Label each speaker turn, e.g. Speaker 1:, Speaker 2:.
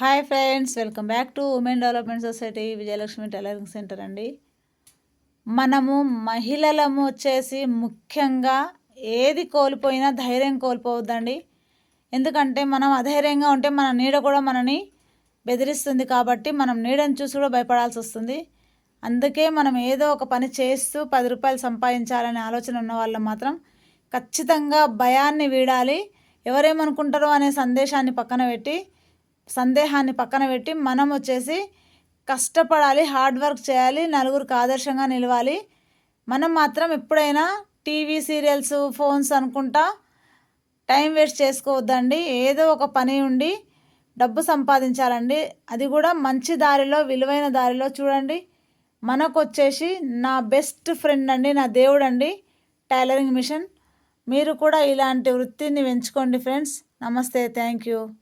Speaker 1: Hi friends welcome back to women development society Vijayalakshmi tailoring centre అండి. మనము మహిళలము వచ్చేసి ముఖ్యంగా ఏది కోల్పోయినా ధైర్యం కోల్పోవద్దండి. ఎందుకంటే మనం అధైర్యంగా ఉంటే మన నీడ కూడా మనని బెదిరిస్తుంది కాబట్టి మనం నీడని చూసి కూడా భయపడాల్సి వస్తుంది. అందుకే మనం ఏదో ఒక పని చేస్తూ పది రూపాయలు సంపాదించాలనే ఆలోచన ఉన్న వాళ్ళు మాత్రం ఖచ్చితంగా భయాన్ని వీడాలి ఎవరేమనుకుంటారో అనే సందేశాన్ని పక్కన పెట్టి సందేహాన్ని పక్కన పెట్టి మనం వచ్చేసి కష్టపడాలి హార్డ్ వర్క్ చేయాలి నలుగురికి ఆదర్శంగా నిలవాలి. మనం మాత్రం ఎప్పుడైనా టీవీ సీరియల్స్ ఫోన్స్ అనుకుంటా టైం వేస్ట్ చేసుకోవద్దండి. ఏదో ఒక పని ఉండి డబ్బు సంపాదించాలండి. అది కూడా మంచి దారిలో విలువైన దారిలో చూడండి. మనకు వచ్చేసి నా బెస్ట్ ఫ్రెండ్ అండి నా దేవుడు అండి టైలరింగ్ మిషన్. మీరు కూడా ఇలాంటి వృత్తిని పెంచుకోండి ఫ్రెండ్స్. నమస్తే థ్యాంక్ యూ.